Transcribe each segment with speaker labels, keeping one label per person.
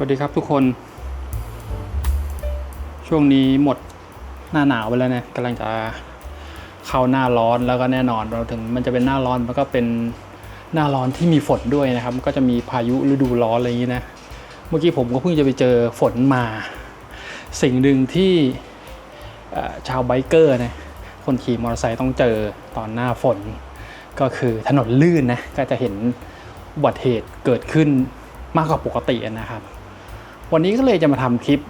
Speaker 1: สวัสดีครับทุกคน ช่วงนี้หมดหน้าหนาวไปแล้วนะกำลังจะเข้าหน้าร้อนแล้วก็แน่นอนเราถึงมันจะเป็นหน้าร้อนมันก็เป็นหน้าร้อนที่มีฝนด้วยนะครับ ก็จะมีพายุฤดูร้อนอะไรอย่างนี้นะ เมื่อกี้ผมก็เพิ่งจะไปเจอฝนมา สิ่งหนึ่งที่ชาวไบเกอร์นะคนขี่มอเตอร์ไซค์ต้องเจอตอนหน้าฝน ก็คือถนนลื่นนะก็จะเห็นอุบัติเหตุเกิดขึ้นมากกว่าปกตินะครับ วันนี้ก็เลยจะมาทำคลิป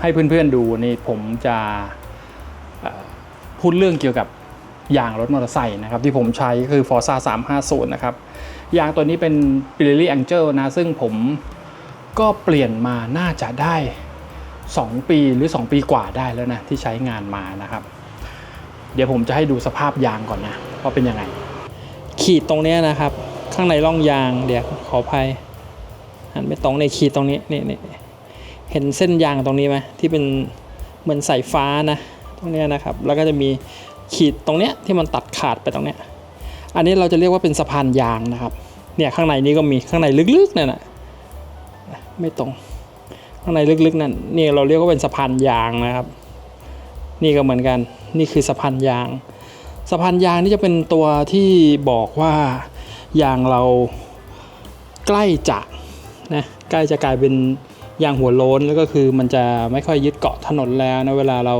Speaker 1: ให้เพื่อนๆดูนี่ผมจะพูดเรื่องเกี่ยวกับยางรถมอเตอร์ไซค์นะครับที่ผมใช้ก็คือ Forza 350 นะครับยางตัวนี้เป็น Pirelli Angel นะ ซึ่งผมก็เปลี่ยนมาน่าจะได้ 2 ปีหรือ 2 ปีกว่าได้แล้วนะ ที่ใช้งานมานะครับ เดี๋ยวผมจะให้ดูสภาพยางก่อนนะ ว่าเป็นยังไง ขีดตรงนี้นะครับ ข้างในร่องยางเดี๋ยวขออภัยหันไปตรงในขีดตรงนี้นี่นี่ เห็นเส้นยางตรงนี้ไหมที่เป็นเหมือนสายฟ้านะตรงเนี้ยนะครับ แล้วก็จะมีขีดตรงเนี้ยที่มันตัดขาดไปตรงเนี้ยอันนี้เราจะเรียกว่าเป็นสะพานยางนะครับเนี่ยข้างในนี้ก็มีข้างในลึกๆนั่นนะไม่ตรง ข้างในลึกๆนั่นนี่เราเรียกว่าเป็นสะพานยางนะครับ นี่ก็เหมือนกันนี่คือสะพานยาง สะพานยางนี่จะเป็นตัวที่บอกว่ายางเราใกล้จะนะใกล้จะกลายเป็น ยางหัวโล้นแล้วก็คือมันจะไม่ค่อยยึดเกาะถนนแล้วนะเวลาเรา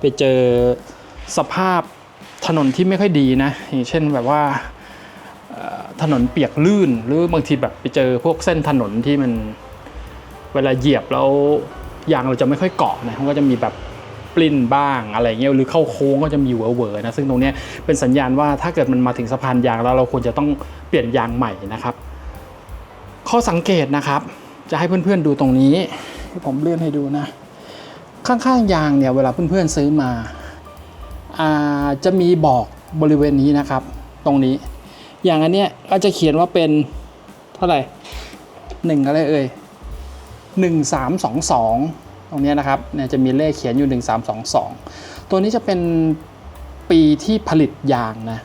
Speaker 1: ไปเจอสภาพถนนที่ไม่ค่อยดีนะอย่างเช่นแบบว่าถนนเปียกลื่น หรือบางทีแบบไปเจอพวกเส้นถนนที่มันเวลาเหยียบแล้วยางเราจะไม่ค่อยเกาะนะมันก็จะมีแบบปลิ้นบ้างอะไรเงี้ยหรือเข้าโค้งก็จะมีเหวอๆนะซึ่งตรงนี้เป็นสัญญาณว่าถ้าเกิดมันมาถึงสะพานยางแล้วเราควรจะต้องเปลี่ยนยางใหม่นะครับ ข้อสังเกตนะครับ จะให้เพื่อนๆดูตรงนี้ที่ผมเลื่อนให้ดูนะ ข้างๆยางเนี่ยเวลาเพื่อนๆซื้อมาอาจะมีบอกบริเวณนี้นะครับ ตรงนี้ อย่างอันเนี้ยก็จะเขียนว่าเป็นเท่าไหร่หนึ่งอะไรเอ่ยหนึ่งสามสองสองตรงเนี้ยนะครับเนี่ยจะมีเลขเขียนอยู่ 1322 ตัวนี้จะเป็นปีที่ผลิตยางนะ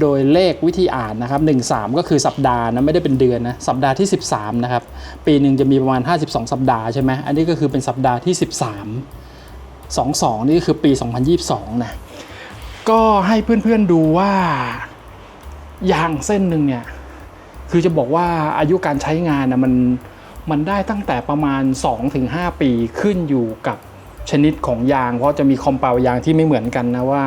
Speaker 1: โดยเลขวิธีอ่านนะครับ 13 ก็คือสัปดาห์นะไม่ได้เป็นเดือนนะสัปดาห์ที่ 13 นะครับ ปีหนึ่งจะมีประมาณ 52 สัปดาห์ใช่ไหมอันนี้ก็คือเป็นสัปดาห์ที่ 13 22 นี่ก็คือปี 2022 นะ ก็ให้เพื่อนๆดูว่ายางเส้นหนึ่งเนี่ย คือจะบอกว่าอายุการใช้งานนะมันมันได้ตั้งแต่ประมาณ 2-5 ปีขึ้นอยู่กับชนิดของยาง เพราะจะมีคอมเปลยางที่ไม่เหมือนกันนะว่า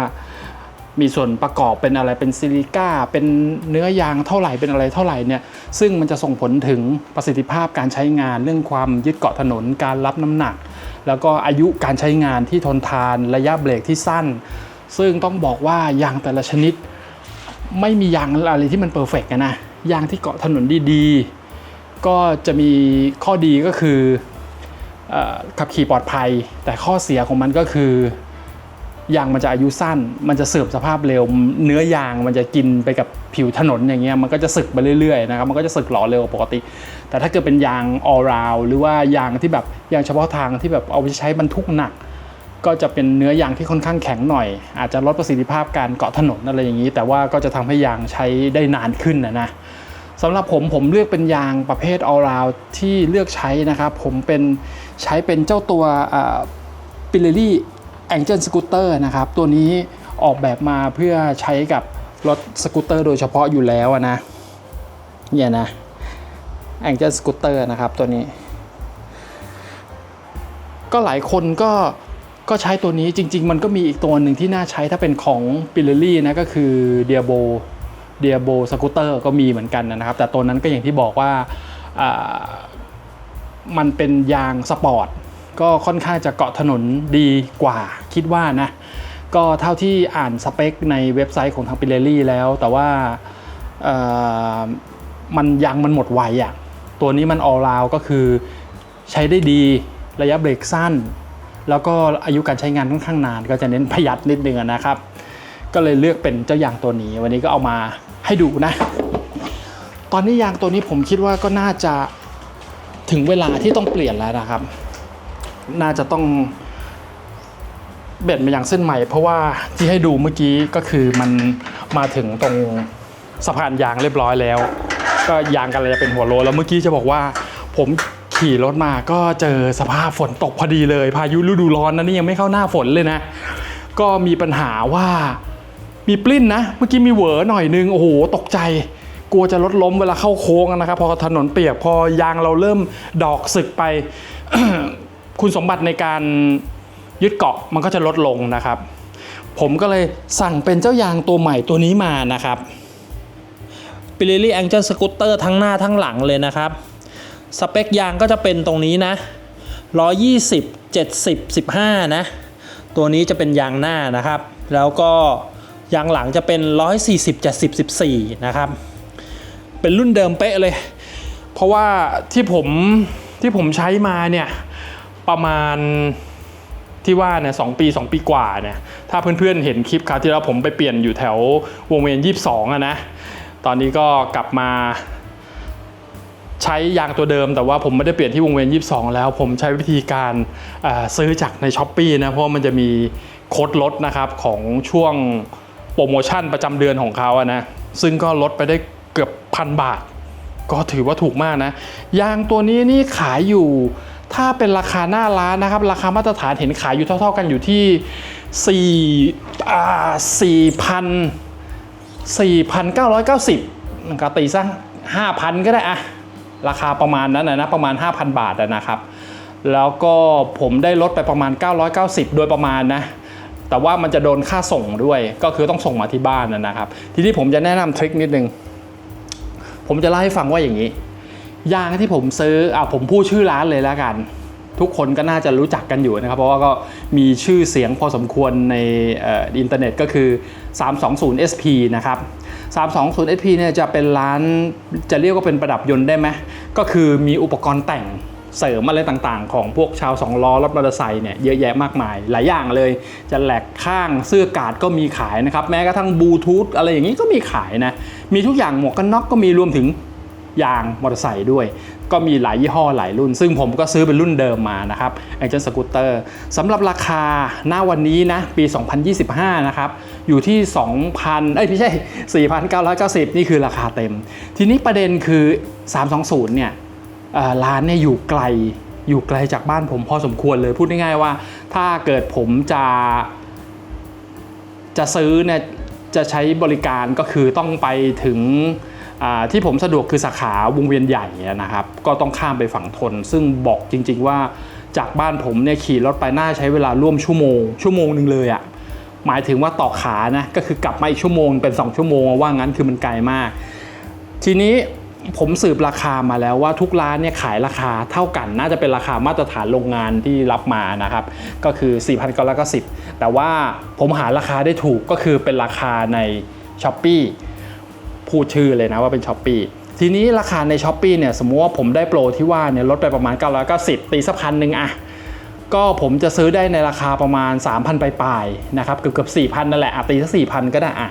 Speaker 1: มีส่วนประกอบเป็นอะไรเป็นซิลิก้าเป็นเนื้อยางเท่าไหร่เป็นอะไรเท่าไหร่เนี่ยซึ่งมันจะส่งผลถึงประสิทธิภาพการใช้งานเรื่องความยึดเกาะถนนการรับน้ำหนัก แล้วก็อายุการใช้งานที่ทนทานระยะเบรกที่สั้น ซึ่งต้องบอกว่ายางแต่ละชนิด ไม่มียางอะไรที่มันเพอร์เฟกต์นะยางที่เกาะถนนดีๆ ก็จะมีข้อดีก็คืออขับขี่ปลอดภัย แต่ข้อเสียของมันก็คือ ยางมันจะอายุสั้น มันจะเสื่อมสภาพเร็ว เนื้อยางมันจะกินไปกับผิวถนนอย่างเงี้ย มันก็จะสึกไปเรื่อยๆนะครับ มันก็จะสึกหล่อเร็วกว่าปกติ แต่ถ้าเกิดเป็นยาง all round หรือว่ายางที่แบบยางเฉพาะทางที่แบบเอาไปใช้บรรทุกหนัก ก็จะเป็นเนื้อยางที่ค่อนข้างแข็งหน่อย อาจจะลดประสิทธิภาพการเกาะถนนอะไรอย่างนี้ แต่ว่าก็จะทำให้ยางใช้ได้นานขึ้นนะนะสำหรับผมผมเลือกเป็นยางประเภท all round ที่เลือกใช้นะครับ ผมเป็นใช้เป็นเจ้าตัวปิเลลี่ สกูตเตอร์นะครับ ตัวนี้ออกแบบมาเพื่อใช้กับรถสกูตเตอร์โดยเฉพาะอยู่แล้วนะเนี่ยนะแองเจิลสกูตเตอร์นะครับตัวนี้ ก็หลายคนก็ก็ใช้ตัวนี้จริง ๆ มันก็มีอีกตัวหนึ่งที่น่าใช้ถ้าเป็นของ p i l l i นะก็คือ d i a b o d i a b o Scooter ก็มีเหมือนกันนะครับ แต่ตัวนั้นก็อย่างที่บอกว่ามันเป็นยางสปอร์ต ก็ค่อนข้างจะเกาะถนนดีกว่าคิดว่านะ ก็เท่าที่อ่านสเปคในเว็บไซต์ของทาง p i l l i แล้ว แต่ว่ามันยางมันหมดไวอะ่ะตัวนี้มัน all round ก็คือใช้ได้ดีระยะเบรกสั้น แล้วก็อายุการใช้งานค่อนข้างนาน ก็จะเน้นประหยัดนิดนึงนะครับ ก็เลยเลือกเป็นเจ้ายางตัวนี้ วันนี้ก็เอามาให้ดูนะ ตอนนี้ยางตัวนี้ผมคิดว่าก็น่าจะถึงเวลาที่ต้องเปลี่ยนแล้วนะครับ น่าจะต้องเปลี่ยนมาอย่างเส้นใหม่ เพราะว่าที่ให้ดูเมื่อกี้ก็คือมันมาถึงตรงสะพานยางเรียบร้อยแล้ว ก็ยางกันเลยจะเป็นหัวโลแล้วเมื่อกี้จะบอกว่า ผมขี่ขี่รถมาก็เจอสภาพฝนตกพอดีเลย พายุฤดูร้อนนะนี่ยังไม่เข้าหน้าฝนเลยนะ ก็มีปัญหาว่ามีปลิ้นนะ เมื่อกี้มีเหวอหน่อยนึงโอ้โหตกใจ กลัวจะรถล้มเวลาเข้าโค้งนะครับพอถนนเปียกพอยางเราเริ่มดอกสึกไป คุณสมบัติในการยึดเกาะมันก็จะลดลงนะครับ ผมก็เลยสั่งเป็นเจ้ายางตัวใหม่ตัวนี้มานะครับ p i r e l l i Angel Scooter ทั้งหน้าทั้งหลังเลยนะครับ สเปคยางก็จะเป็นตรงนี้นะ 120 70 15 นะ ตัวนี้จะเป็นยางหน้านะครับ แล้วก็ยางหลังจะเป็น 140 70 14 นะครับ เป็นรุ่นเดิมเป๊ะเลย เพราะว่าที่ผมที่ผมใช้มาเนี่ย ประมาณที่ว่าเนี่ยสองปีสองปีกว่าเนี่ยถ้าเพื่อนๆเห็นคลิปคราวที่แล้วผมไปเปลี่ยนอยู่แถววงเวียน 22อะนะตอนนี้ก็กลับมาใช้ยางตัวเดิม แต่ว่าผมไม่ได้เปลี่ยนที่วงเวียน 22 แล้ว ผมใช้วิธีการซื้อจากในช้อปปีนะเพราะมันจะมีโค้ดลดนะครับของช่วงโปรโมชั่นประจำเดือนของเขาอะนะซึ่งก็ลดไปได้เกือบพันบาท ก็ถือว่าถูกมากนะยางตัวนี้นี่ขายอยู่ ถ้าเป็นราคาหน้าร้านนะครับ ราคามาตรฐานเห็นขายอยู่เท่า ๆกันอยู่ที่ 4 อ่า 4,000 4,990มันก็ตีซะ 5,000 ก็ได้อะราคาประมาณนั้นนะประมาณ 5,000 บาทนะครับ แล้วก็ผมได้ลดไปประมาณ 990 โดยประมาณนะแต่ว่ามันจะโดนค่าส่งด้วย ก็คือต้องส่งมาที่บ้านนะนะครับ ทีนี้ผมจะแนะนำทริคนิดนึง ผมจะเล่าให้ฟังว่าอย่างนี้ ยางที่ผมซื้ออ่าผมพูดชื่อร้านเลยแล้วกัน ทุกคนก็น่าจะรู้จักกันอยู่นะครับ เพราะว่าก็มีชื่อเสียงพอสมควรในอ,อ,อินเทอร์เน็ตก็คือ 320 SP นะครับ 320 SP เนี่ยจะเป็นร้านจะเรียกว่าเป็นประดับยนต์ได้ไหมก็คือมีอุปกรณ์แต่งเสริมอะไรต่างๆ ของพวกชาวสองล้อรถมอเตอร์ไซค์เนี่ยเยอะแยะมากมาย หลายอย่างเลย จะแหลกข้างเสื้อกาดก็มีขายนะครับ แม้กระทั่งบลูทูธอะไรอย่างนี้ก็มีขายนะ มีทุกอย่างหมวกกันน็อกก็มีรวมถึง ยางมอเตอร์ไซค์ด้วย ก็มีหลายยี่ห้อหลายรุ่น ซึ่งผมก็ซื้อเป็นรุ่นเดิมมานะครับ Angel Scooter สำหรับราคาหน้าวันนี้นะ ปี 2025 นะครับ อยู่ที่ 2,000 เอ้ยไม่ใช่ 4,990 นี่คือราคาเต็ม ทีนี้ประเด็นคือ 320 เนี่ยเอ่อร้านเนี่ยอยู่ไกลอยู่ไกลจากบ้านผมพอสมควรเลยพูดง่ายๆว่า ถ้าเกิดผมจะจะซื้อเนี่ยจะใช้บริการก็คือต้องไปถึง ที่ผมสะดวกคือสาขาวงเวียนใหญ่นะครับ ก็ต้องข้ามไปฝั่งทน ซึ่งบอกจริง ๆ ว่าจากบ้านผมเนี่ยขี่รถไปน่าใช้เวลาร่วมชั่วโมง ชั่วโมงหนึ่งเลยอะ่ะหมายถึงว่าต่อขานะก็คือกลับมาอีกชั่วโมงเป็น 2 ชั่วโมงว่างั้นคือมันไกลมาก ทีนี้ผมสืบราคามาแล้วว่าทุกร้านเนี่ยขายราคาเท่ากัน น่าจะเป็นราคามาตรฐานโรงงานที่รับมานะครับ ก็คือ 4,990แต่ว่าผมหาราคาได้ถูกก็คือเป็นราคาใน s h อ p e e พูดชื่อเลยนะว่าเป็น s h อ p e e ทีนี้ราคาใน s h อ p e e เนี่ยสมมติว่าผมได้โปรที่ว่าเนี่ยลดไปประมาณ 990 ตีสักพันหนึ่งอะก็ผมจะซื้อได้ในราคาประมาณ 3,000ปลายๆนะครับเกือบเกือบ4,000 นั่นแหละอะตีสัก4,000 ก็ได้อะ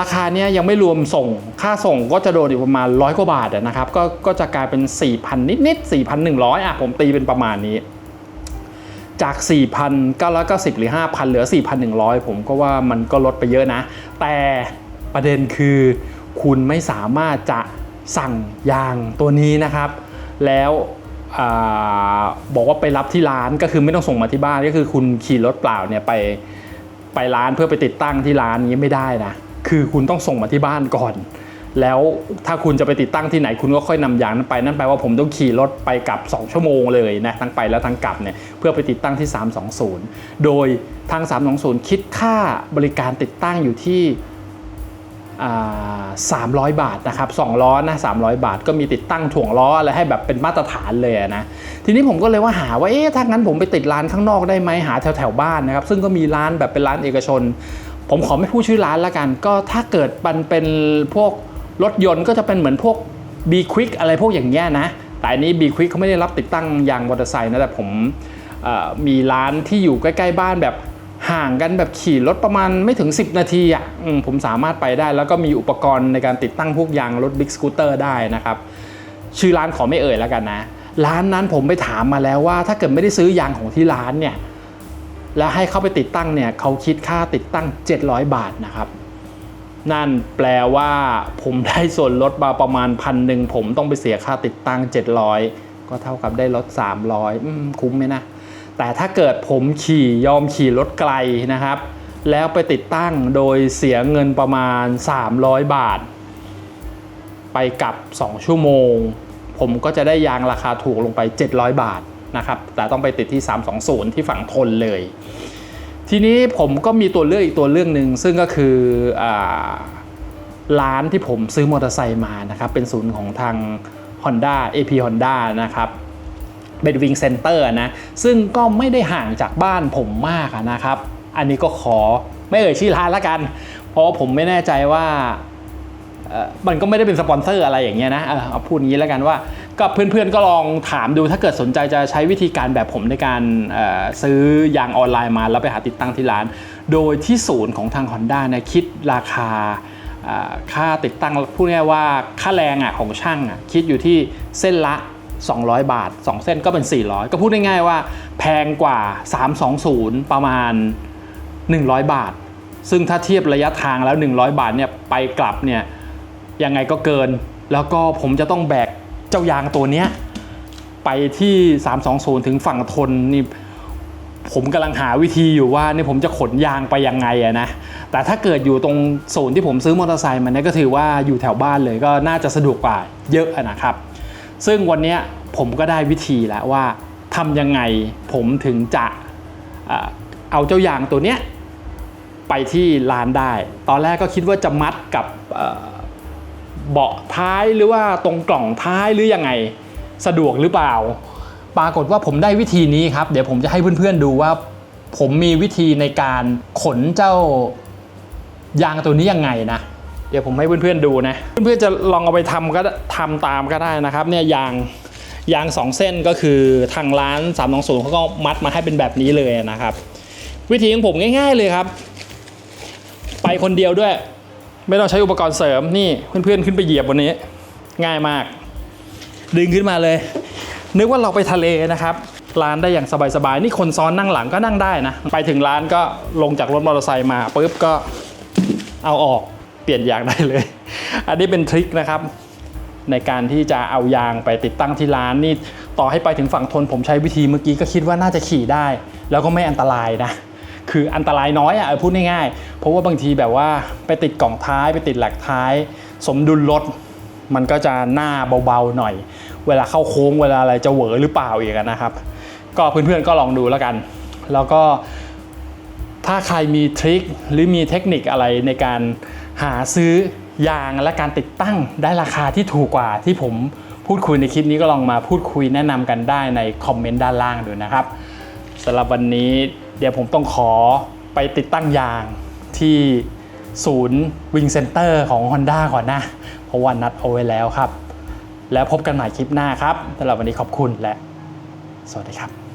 Speaker 1: ราคาเนี้ยยังไม่รวมส่งค่าส่งก็จะโดนอยู่ประมาณร้อยกว่าบาทนะครับก็ก็จะกลายเป็น 4,000 นิดๆ 4,100อะผมตีเป็นประมาณนี้ จาก 4,990 หรือ 5,000 เหลือ 4,100 ผมก็ว่ามันก็ลดไปเยอะนะ แต่ ประเด็นคือคุณไม่สามารถจะสั่งยางตัวนี้นะครับ แล้วอบอกว่าไปรับที่ร้านก็คือไม่ต้องส่งมาที่บ้านก็คือคุณขี่รถเปล่าเนี่ยไปไปร้านเพื่อไปติดตั้งที่ร้านนี้ไม่ได้นะคือคุณต้องส่งมาที่บ้านก่อน แล้วถ้าคุณจะไปติดตั้งที่ไหนคุณก็ค่อยนำยางนั้นไปนั่นแปลว่าผมต้องขี่รถไปกลับ 2 ชั่วโมงเลยนะทั้งไปและทั้งกลับเนี่ยเพื่อไปติดตั้งที่ 320 โดยทาง 320 คิดค่าบริการติดตั้งอยู่ที่ 300 บาทนะครับ2ล้อนะ300 บาท ก็มีติดตั้งถ่วงล้ออะไรให้แบบเป็นมาตรฐานเลยนะทีนี้ผมก็เลยว่าหาว่าเอ๊ะถ้างั้นผมไปติดร้านข้างนอกได้ไหมหาแถวแถวบ้านนะครับซึ่งก็มีร้านแบบเป็นร้านเอกชน ผมขอไม่พูดชื่อร้านละกัน ก็ถ้าเกิดมันเป็นพวกรถยนต์ก็จะเป็นเหมือนพวก B Quick อะไรพวกอย่างเงี้ยนะแต่อันนี้ B Quick เขาไม่ได้รับติดตั้งยางมอเตอร์ไซค์นะแต่ผมมีร้านที่อยู่ใกล้ ๆ บ้านแบบ ห่างกันแบบขี่รถประมาณไม่ถึง 10 นาทีอะผมสามารถไปได้ แล้วก็มีอุปกรณ์ในการติดตั้งพวกยางรถบิ๊กสกูตเตอร์ได้นะครับ ชื่อร้านขอไม่เอ่ยแล้วกันนะ ร้านนั้นผมไปถามมาแล้วว่า ถ้าเกิดไม่ได้ซื้อยางของที่ร้านเนี่ยแล้วให้เข้าไปติดตั้งเนี่ยเขาคิดค่าติดตั้ง 700 บาทนะครับนั่นแปลว่าผมได้ส่วนลดมาประมาณพันหนึ่งผมต้องไปเสียค่าติดตั้ง 700 ก็เท่ากับได้ลด 300อืมคุ้มไหมนะ แต่ถ้าเกิดผมขี่ยอมขี่รถไกลนะครับ แล้วไปติดตั้งโดยเสียเงินประมาณ 300 บาท ไปกับ 2 ชั่วโมง ผมก็จะได้ยางราคาถูกลงไป 700 บาทนะครับ แต่ต้องไปติดที่ 320 ที่ฝั่งทนเลย ทีนี้ผมก็มีตัวเลือกอีกตัวเรื่องหนึ่งซึ่งก็คืออร้านที่ผมซื้อมอเตอร์ไซค์มานะครับ เป็นศูนย์ของทาง Honda AP Honda นะครับ เป็นวิงเซ็นเตอร์นะซึ่งก็ไม่ได้ห่างจากบ้านผมมากนะครับ อันนี้ก็ขอไม่เอ่ยชื่อร้านละกัน เพราะผมไม่แน่ใจว่ามันก็ไม่ได้เป็นสปอนเซอร์อะไรอย่างเงี้ยนะเอาพูดงี้แล้วกันว่าก็เพื่อนๆก็ลองถามดูถ้าเกิดสนใจจะใช้วิธีการแบบผมในการซื้อยางออนไลน์มาแล้วไปหาติดตั้งที่ร้าน โดยที่ศูนย์ของทาง Honda เนี่ยคิดราคาค่าติดตั้งพูดง่ายว่าค่าแรงอะของช่างอะคิดอยู่ที่เส้นละ 200 บาท 2 เส้นก็เป็น 400 ก็พูดง่ายๆว่าแพงกว่า 320 ประมาณ 100 บาท ซึ่งถ้าเทียบระยะทางแล้ว 100 บาทเนี่ยไปกลับเนี่ยยังไงก็เกิน แล้วก็ผมจะต้องแบกเจ้ายางตัวเนี้ยไปที่ 320 ถึงฝั่งทนนี่ผมกำลังหาวิธีอยู่ว่านี่ผมจะขนยางไปยังไงอะนะ แต่ถ้าเกิดอยู่ตรงโซนที่ผมซื้อมอเตอร์ไซค์มันเนี่ยก็ถือว่าอยู่แถวบ้านเลยก็น่าจะสะดวกกว่าเยอะอะนะครับ ซึ่งวันนี้ผมก็ได้วิธีแล้วว่าทำยังไงผมถึงจะเอาเจ้ายางตัวเนี้ยไปที่ร้านได้ ตอนแรกก็คิดว่าจะมัดกับเอ่อเบาะท้ายหรือว่าตรงกล่องท้ายหรือยังไงสะดวกหรือเปล่า ปรากฏว่าผมได้วิธีนี้ครับ เดี๋ยวผมจะให้เพื่อนๆดูว่า ผมมีวิธีในการขนเจ้ายางตัวนี้ยังไงนะ เดี๋ยวผมให้เพื่อนๆดูนะ เพื่อนๆจะลองเอาไปทำก็ทำตามก็ได้นะครับ เนี่ยยางยางสองเส้นก็คือทางร้าน3 2 0เขาก็มัดมาให้เป็นแบบนี้เลยนะครับ วิธีของผมง่าย ๆเลยครับ ไปคนเดียวด้วย ไม่ต้องใช้อุปกรณ์เสริมนี่เพื่อนๆขึ้นไปเหยียบบนนี้ ง่ายมาก ดึงขึ้นมาเลย นึกว่าเราไปทะเลนะครับร้านได้อย่างสบายๆนี่คนซ้อนนั่งหลังก็นั่งได้นะ ไปถึงร้านก็ลงจากรถมอเตอร์ไซค์มาปุ๊บก็เอาออก ปลี่ยนยางได้เลย อันนี้เป็นทริคนะครับ ในการที่จะเอายางไปติดตั้งที่ร้านนี่ต่อให้ไปถึงฝั่งทนผมใช้วิธีเมื่อกี้ก็คิดว่าน่าจะขี่ได้ แล้วก็ไม่อันตรายนะคืออันตรายน้อยอะ่ะพูดง่ายๆเพราะว่าบางทีแบบว่าไปติดกล่องท้ายไปติดแหลกท้าย สมดุลรถมันก็จะหน้าเบาๆหน่อย เวลาเข้าโค้งเวลาอะไรจะเหวอหรือเปล่าอีกนะครับ ก็เพื่อนๆก็ลองดูแล้วกัน แล้วก็ถ้าใครมีทริคหรือมีเทคนิคอะไรในการ หาซื้อยางและการติดตั้งได้ราคาที่ถูกกว่าที่ผมพูดคุยในคลิปนี้ก็ลองมาพูดคุยแนะนำกันได้ในคอมเมนต์ด้านล่างดูนะครับสำหรับวันนี้เดี๋ยวผมต้องขอไปติดตั้งยางที่ศูนย์วิงเซ็นเตอร์ของ Honda ก่อนนะ เพราะว่านัดเอาไว้แล้วครับ แล้วพบกันใหม่คลิปหน้าครับสำหรับวันนี้ขอบคุณและ สวัสดีครับ